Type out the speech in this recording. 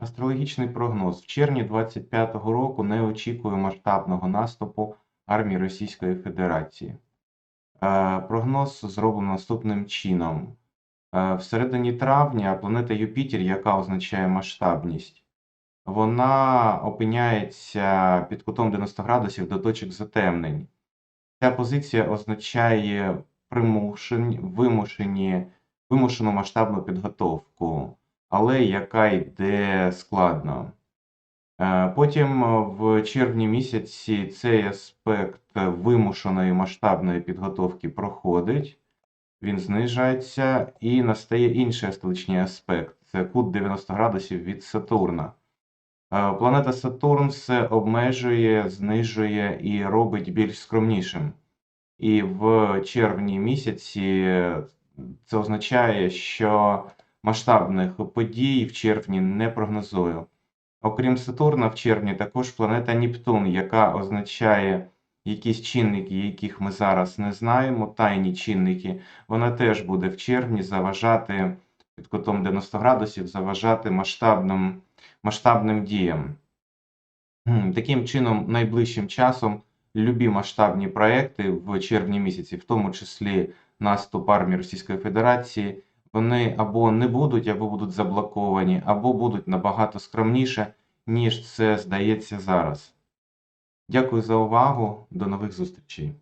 Астрологічний прогноз. В червні 25-го року не очікую масштабного наступу армії Російської Федерації. Е, Прогноз зроблено наступним чином. Е, Всередині травня планета Юпітер, яка означає масштабність, вона опиняється під кутом 90 градусів до точок затемнень. Ця позиція означає примушені, вимушені, вимушену масштабну підготовку, але яка йде складно. Е, Потім е, в червні місяці цей аспект вимушеної масштабної підготовки проходить, він знижається і настає інший астрологічний аспект це кут 90 градусів від Сатурна. Е, Планета Сатурн все обмежує, знижує і робить більш скромнішим. І в червні місяці це означає, що масштабних подій в червні не прогнозую. Окрім Сатурна, в червні також планета Нептун, яка означає якісь чинники, яких ми зараз не знаємо, тайні чинники, вона теж буде в червні заважати під кутом 90 градусів, заважати масштабним, масштабним діям. Таким чином, найближчим часом любі масштабні проекти в червні місяці, в тому числі наступ армії Російської Федерації, вони або не будуть, або будуть заблоковані, або будуть набагато скромніше, ніж це здається зараз. Дякую за увагу. До нових зустрічей.